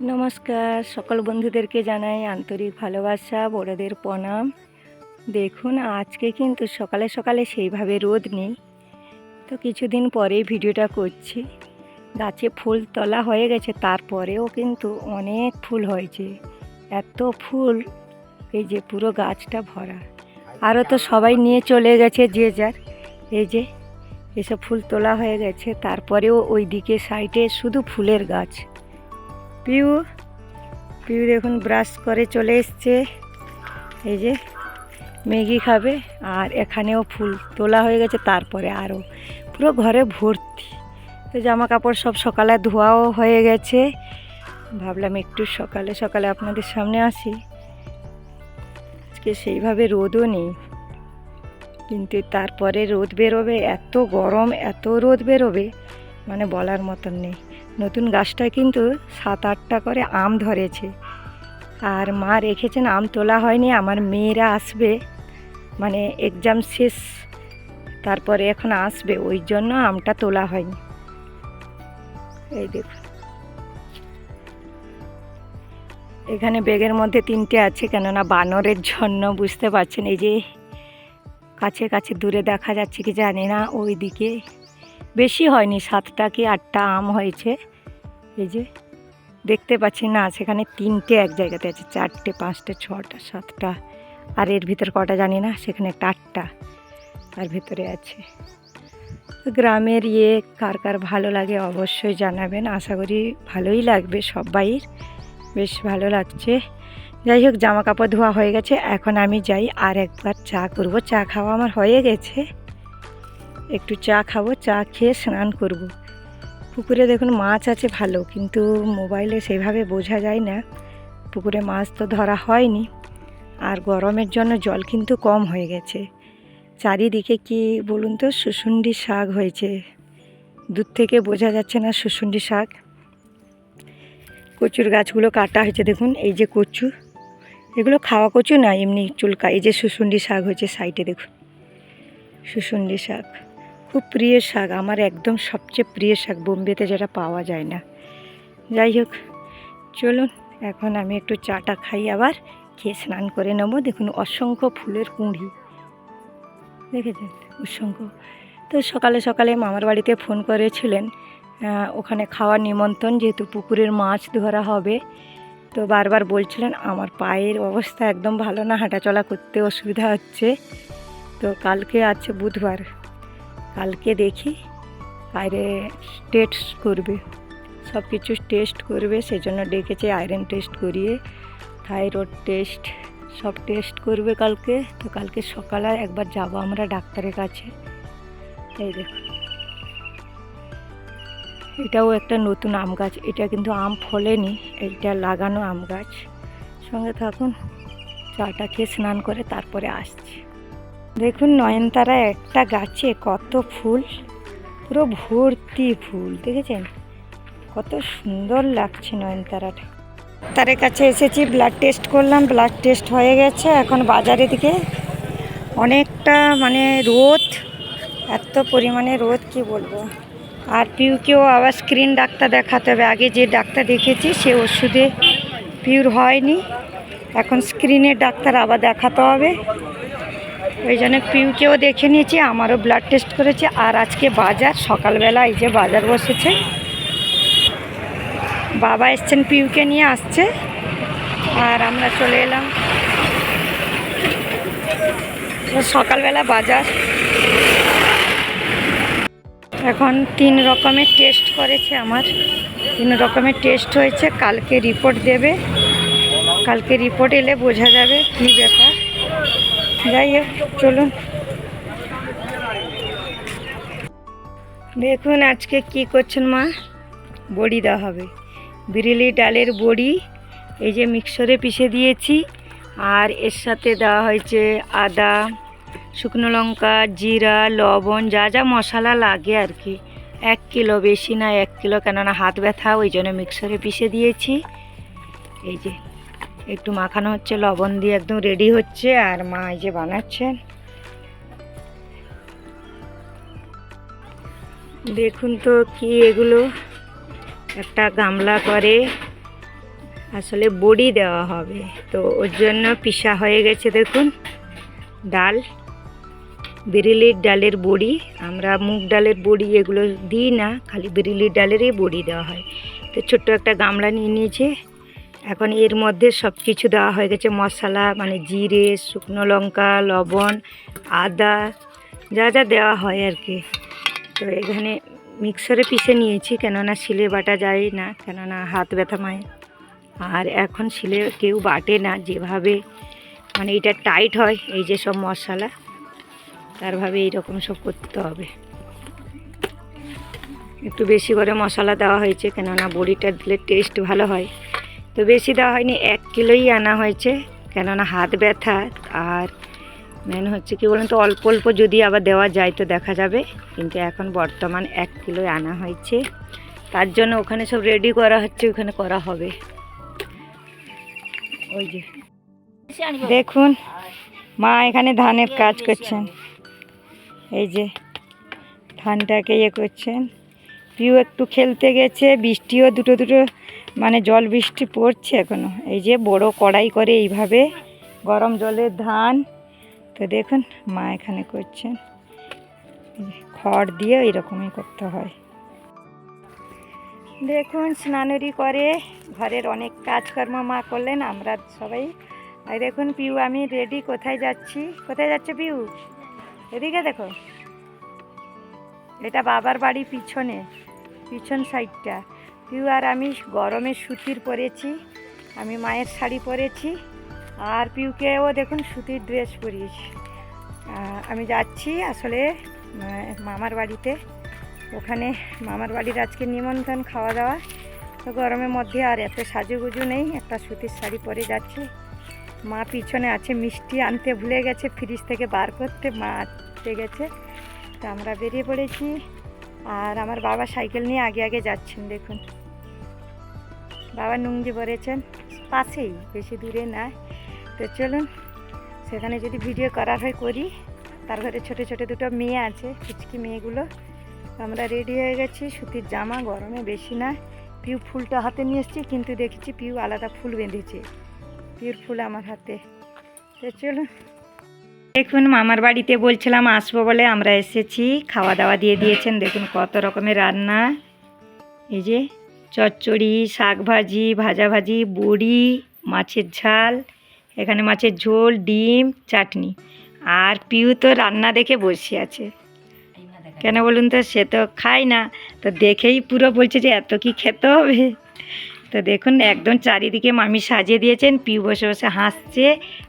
নমস্কার, সকল বন্ধুদেরকে জানাই আন্তরিক ভালোবাসা, বড়দের প্রণাম। দেখুন, আজকে কিন্তু সকালে সকালে সেইভাবে রোদ নেই। তো কিছুদিন পরেই ভিডিওটা করছি। গাছে ফুল তোলা হয়ে গেছে, তারপরেও কিন্তু অনেক ফুল হয়েছে। এত ফুল, এই যে পুরো গাছটা ভরা। আরও তো সবাই নিয়ে চলে গেছে যে যার। এই যে, এসব ফুল তোলা হয়ে গেছে। তারপরেও ওই দিকে সাইডে শুধু ফুলের গাছ। পিউ পিউ দেখুন ব্রাশ করে চলে এসছে। এই যে, ম্যাগি খাবে আর এখানেও ফুল তোলা হয়ে গেছে, তারপরে আরও পুরো ঘরে ভর্তি। তো জামা কাপড় সব সকালে ধোয়াও হয়ে গেছে। ভাবলাম একটু সকালে সকালে আপনাদের সামনে আসি। আজকে সেইভাবে রোদও নেই। কিন্তু তারপরে রোদ বেরোবে, এত গরম, এত রোদ বেরোবে মানে বলার মতন নেই। নতুন গাছটায় কিন্তু সাত আটটা করে আম ধরেছে। আর মা রেখেছেন, আম তোলা হয়নি, আমার মেয়েরা আসবে মানে এক্সাম শেষ, তারপরে এখন আসবে, ওই জন্য আমটা তোলা হয়নি। এই দেখুন। এখানে ব্যাগের মধ্যে তিনটে আছে, কেননা বানরের জন্য, বুঝতে পারছেন, এই যে কাছে কাছে দূরে দেখা যাচ্ছে কি জানি না ওই দিকে বেশি হয়নি, সাতটা কি আটটা আম হয়েছে। এই যে, দেখতে পাচ্ছি না, সেখানে তিনটে এক জায়গাতে আছে, চারটে, পাঁচটা, ছটা, সাতটা। আর এর ভিতর কটা জানি না, সেখানে একটা আটটা আর ভেতরে আছে। গ্রামের ইয়ে কার কার ভালো লাগে অবশ্যই জানাবেন, আশা করি ভালোই লাগবে সবাইয়ের বেশ ভালো লাগছে। যাই হোক জামা কাপড় ধোয়া হয়ে গেছে। এখন আমি যাই আর একবার চা করব। চা খাওয়া আমার হয়ে গেছে। একটু চা খাব, চা খেয়ে স্নান করব। পুকুরে দেখুন মাছ আছে ভালো, কিন্তু মোবাইলে সেভাবে বোঝা যায় না। পুকুরে মাছ তো ধরা হয়নি। আর গরমের জন্য জল কিন্তু কম হয়ে গেছে। চারিদিকে কি বলুন তো সুসুন্ডি শাক হয়েছে। দূর থেকে বোঝা যাচ্ছে না সুসুন্ডি শাক। কচুর গাছগুলো কাটা হয়েছে, দেখুন, এই যে কচু। এগুলো খাওয়া কচু না, এমনি চুলকা। এই যে সুসুন্ডি শাক হয়েছে সাইডে, দেখুন। সুসুন্ডি শাক। খুব প্রিয় শাক, আমার একদম সবচেয়ে প্রিয় শাক, বোম্বেতে যেটা পাওয়া যায় না। যাই হোক, চলুন, এখন আমি একটু চাটা খাই আবার, খেয়ে স্নান করে নেব। দেখুন, অসংখ্য ফুলের কুঁড়ি। দেখেছেন? অসংখ্য। তো সকালে সকালে মামার বাড়িতে ফোন করেছিলেন ওখানে খাওয়ার নিমন্ত্রণ, যেহেতু পুকুরের মাছ ধরা হবে। তো বারবার বলছিলেন, আমার পায়ের অবস্থা একদম ভালো না, হাঁটাচলা করতে অসুবিধা হচ্ছে। তো কালকে আছে বুধবার, কালকে দেখি বাইরে টেস্ট করবে, সব কিছু টেস্ট করবে, সেজন্য ডেকেছে আয়রন টেস্ট করিয়ে, থাইরয়েড টেস্ট, সব টেস্ট করবে কালকে। তো কালকে সকালে একবার যাব আমরা ডাক্তারের কাছে। এই দেখুন। এটাও একটা নতুন আম গাছ। এটা কিন্তু আম ফলেনি এটা লাগানো আম গাছ। সঙ্গে থাকুন চাটা খেয়ে স্নান করে তারপরে আসছি। দেখুন নয়নতারা একটা গাছে কত ফুল, পুরো ভর্তি ফুল, দেখেছেন? কত সুন্দর লাগছে নয়নতারাটা। তার কাছে এসেছি ব্লাড টেস্ট করলাম ব্লাড টেস্ট হয়ে গেছে। এখন বাজারে দিকে অনেকটা মানে রোদ, এত পরিমাণে রোদ, কি বলব? আর পিউকেও আবার স্ক্রিন ডাক্তার দেখাতে হবে। আগে যে ডাক্তার দেখেছি, সে ওষুধে পিউর হয়নি। এখন স্ক্রিনের ডাক্তার আবার দেখাতে হবে। ওই জন্য পিউকেও দেখে নিয়েছি, আমারও ব্লাড টেস্ট করেছে। আর আজকে বাজার, সকালবেলা এই যে বাজার বসেছে। বাবা এসছেন পিউকে নিয়ে আসছে। আর আমরা চলে এলাম। সকালবেলা বাজার। এখন তিন রকমের টেস্ট করেছে আমার। তিন রকমের টেস্ট হয়েছে, কালকে রিপোর্ট দেবে। কালকে রিপোর্ট এলে বোঝা যাবে কী ব্যাপার। যাই হোক, চলুন। দেখুন আজকে কি করছেন মা? বড়ি দেওয়া হবে। বিরিলি ডালের বড়ি, এই যে মিক্সরে পিষে দিয়েছি। আর এর সাথে দেওয়া হয়েছে আদা শুকনো লঙ্কা, জিরা, লবণ, যা যা মশলা লাগে আর কি। এক কিলো বেশি না, এক কিলো কেননা হাত ব্যথা, ওই জন্য মিক্সারে পিষে দিয়েছি। এই যে, একটু মাখানো হচ্ছে, লবণ দিয়ে একদম রেডি হচ্ছে, আর মা এই যে বানাচ্ছেন। দেখুন তো কি এগুলো, একটা গামলা করে, আসলে বড়ি দেওয়া হবে। তো ওর জন্য পিসা হয়ে গেছে, দেখুন। ডাল। বিরিলির ডালের বড়ি, আমরা মুগ ডালের বড়ি এগুলো দিই না, খালি বিরিলির ডালেরই বড়ি দেওয়া হয়। তো ছোট্ট একটা গামলা নিয়ে নিয়েছে। এখন এর মধ্যে সব কিছু দেওয়া হয়ে গেছে, মশলা মানে জিরে, শুকনো লঙ্কা, লবণ, আদা, যা যা দেওয়া হয় আর কি। তো এখানে মিক্সারে পিষে নিয়েছি, কেননা শিলে বাটা যায় না, কেননা হাত ব্যথা মায়। আর এখন শিলে কেউ বাটে না, যেভাবে মানে এটা টাইট হয়, এই যে সব মশলা। তারভাবে এইরকম সব করতে হবে। একটু বেশি করে মশলা দেওয়া হয়েছে কেননা বড়িটা দিলে টেস্ট ভালো হয়। তো বেশি দেওয়া হয়নি এক কিলোই আনা হয়েছে কেননা হাত ব্যথা আর মেন হচ্ছে কি বলুন তো অল্প অল্প যদি আবার দেওয়া যায় তো দেখা যাবে কিন্তু এখন বর্তমান এক কিলোই আনা হয়েছে। তার জন্য ওখানে সব রেডি করা হচ্ছে ওখানে করা হবে। ওই যে। দেখুন মা এখানে ধানের কাজ করছেন। এই যে ধানটাকে ইয়ে করছেন। পিউ একটু খেলতে গেছে, বৃষ্টিও দুটো দুটো মানে জল বৃষ্টি পড়ছে এখনও। এই যে বড় কড়াই করে এইভাবে গরম জলের ধান। তো দেখুন, মা এখানে করছেন। খড় দিয়ে এরকমই করতে হয়। দেখুন স্নানুরি করে, ঘরের অনেক কাজকর্ম মা করলেন, আমরা সবাই। আর দেখুন, পিউ, আমি রেডি কোথায় যাচ্ছি? কোথায় যাচ্ছে পিউ? এদিকে দেখো। এটা বাবার বাড়ি পিছনে, পিছন সাইডটা। পিউ আর আমি গরমে সুতির পরেছি, আমি মায়ের শাড়ি পরেছি, আর পিউকেও দেখুন সুতির ড্রেস পরিয়েছি আমি যাচ্ছি আসলে মামার বাড়িতে। ওখানে মামার বাড়ির আজকে নিমন্ত্রণ খাওয়া দাওয়া। তো গরমের মধ্যে আর এত সাজুগুজু নেই, একটা সুতির শাড়ি পরে যাচ্ছি। মা পিছনে আছে, মিষ্টি আনতে ভুলে গেছে ফ্রিজ থেকে বার করতে মা আনতে গেছে। তো আমরা বেরিয়ে পড়েছি আর আমার বাবা সাইকেল নিয়ে আগে আগে যাচ্ছেন, দেখুন। বাবা নুঙ্গি পরেছেন, পাশেই, বেশি দূরে না। তো চলুন, সেখানে যদি ভিডিও করার হয় করি, তার ঘরে ছোটো ছোটো দুটো মেয়ে আছে কুচকি মেয়েগুলো। আমরা রেডি হয়ে গেছি, সুতির জামা, গরমে বেশি না। পিউ ফুলটা হাতে নিয়ে এসেছি, কিন্তু দেখেছি পিউ আলাদা ফুল বেঁধেছে। ফুল আমার হাতে। তো চলুন। দেখুন, মামার বাড়িতে বলছিলাম আসব বলে আমরা এসেছি। খাওয়া দাওয়া দিয়ে দিয়েছেন। দেখুন কত রকমের রান্না। এই যে চচ্চড়ি শাক ভাজি ভাজা ভাজি বড়ি, মাছের ঝাল, এখানে মাছের ঝোল, ডিম, চাটনি। আর পিউ তো রান্না দেখে বসে আছে। কেন বলুন তো? সে তো খায় না। তো দেখেই পুরো বলছে যে এত কি খেতে হবে? তো দেখুন একদম চারিদিকে মামি সাজিয়ে দিয়েছেন পিউ বসে বসে হাসছে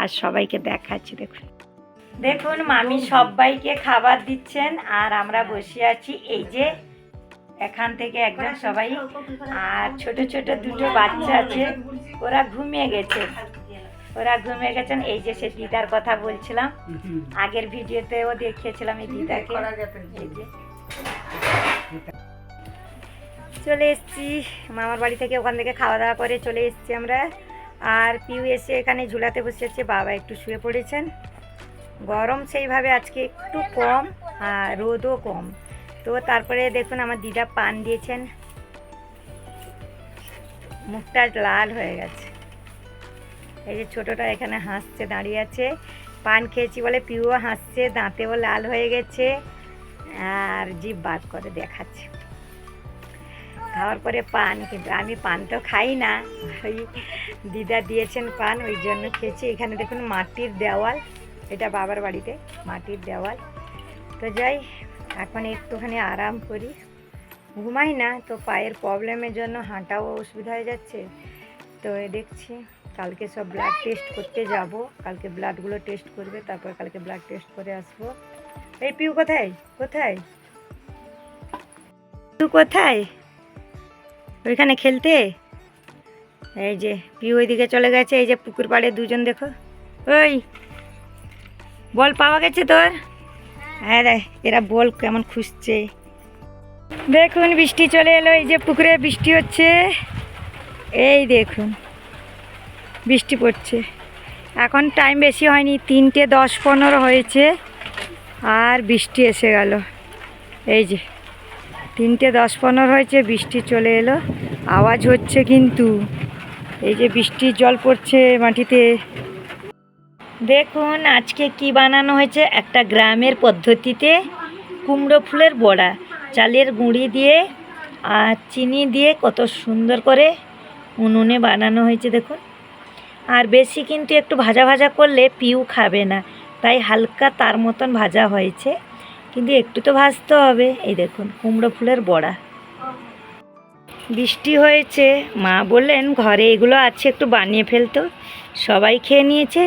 আর সবাইকে দেখাচ্ছে দেখুন। দেখুন মামি সবাইকে খাবার দিচ্ছেন আর আমরা বসে আছি এই যে এখান থেকে একদম সবাই। আর ছোট ছোট দুটো বাচ্চা আছে ওরা ঘুমিয়ে গেছে। ওরা ঘুমিয়ে গেছেন এই যে সে দিদার কথা বলছিলাম। আগের ভিডিওতেও দেখিয়েছিলাম এই দিদাকে। এই যে। চলে এসেছি। মামার বাড়ি থেকে ওখান থেকে খাওয়া দাওয়া করে চলে এসেছি আমরা। আর পিউ এসে এখানে ঝুলাতে বসেছে বাবা একটু শুয়ে পড়েছেন। গরম সেইভাবে আজকে একটু কম, আর রোদও কম। তো তারপরে দেখুন আমার দিদা পান দিয়েছেন। মুখটা লাল হয়ে গেছে। এই যে ছোটটা এখানে হাসছে, দাঁড়িয়ে আছে। পান খেয়েছি বলে পিউও হাসছে, দাঁতেও লাল হয়ে গেছে। আর জিভ বার করে দেখাচ্ছে। খাওয়ার পরে পান, কিন্তু আমি পান তো খাই না। ওই দিদা দিয়েছেন পান, ওই জন্য খেয়েছি। এখানে দেখুন মাটির দেওয়াল, এটা বাবার বাড়িতে, মাটির দেওয়াল। তো যাই, এখন একটুখানি আরাম করি। ঘুমাই না, তো পায়ের প্রবলেমের জন্য হাঁটাও অসুবিধা হয়ে যাচ্ছে। তো দেখছি, কালকে সব ব্লাড টেস্ট করতে যাব। কালকে ব্লাডগুলো টেস্ট করবে, তারপর কালকে ব্লাড টেস্ট করে আসব। এই পিউ কোথায়? কোথায়? পিউ কোথায়? ওইখানে খেলতে? এই যে পিউ ওইদিকে চলে গেছে, এই যে পুকুর পাড়ে দুজন দেখো। ওই, বল পাওয়া গেছে তোর? হ্যাঁ রে, এরা বল কেমন খুঁজছে। দেখুন, বৃষ্টি চলে এলো, এই যে পুকুরে বৃষ্টি হচ্ছে। এই দেখুন, বৃষ্টি পড়ছে। এখন টাইম বেশি হয়নি, তিনটে দশ পনেরো হয়েছে, আর বৃষ্টি এসে গেল। এই যে তিনটে দশ পনেরো হয়েছে, বৃষ্টি চলে এলো। আওয়াজ হচ্ছে কিন্তু, এই যে বৃষ্টির জল পড়ছে মাটিতে। দেখুন, আজকে কি বানানো হয়েছে? একটা গ্রামের পদ্ধতিতে কুমড়ো ফুলের বড়া, চালের গুঁড়ি দিয়ে আর চিনি দিয়ে কত সুন্দর করে উনুনে বানানো হয়েছে, দেখুন। আর বেশি কিন্তু একটু ভাজা ভাজা করলে পিউ খাবে না, তাই হালকা তার মতন ভাজা হয়েছে। কিন্তু একটু তো ভাজতে হবে। এই দেখুন, কুমড়ো ফুলের বড়া। বৃষ্টি হয়েছে, মা বললেন, ঘরে এগুলো আছে, একটু বানিয়ে ফেলতো সবাই খেয়ে নিয়েছে।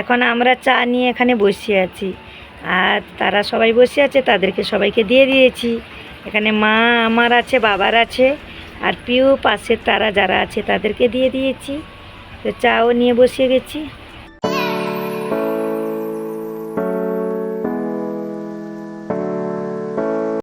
এখন আমরা চা নিয়ে এখানে বসে আছি। আর তারা সবাই বসে আছে, তাদেরকে সবাইকে দিয়ে দিয়েছি। এখানে মা আমার আছে, বাবার আছে, আর পিউ, পাশের তারা যারা আছে, তাদেরকে দিয়ে দিয়েছি। তো চাও নিয়ে বসে গেছি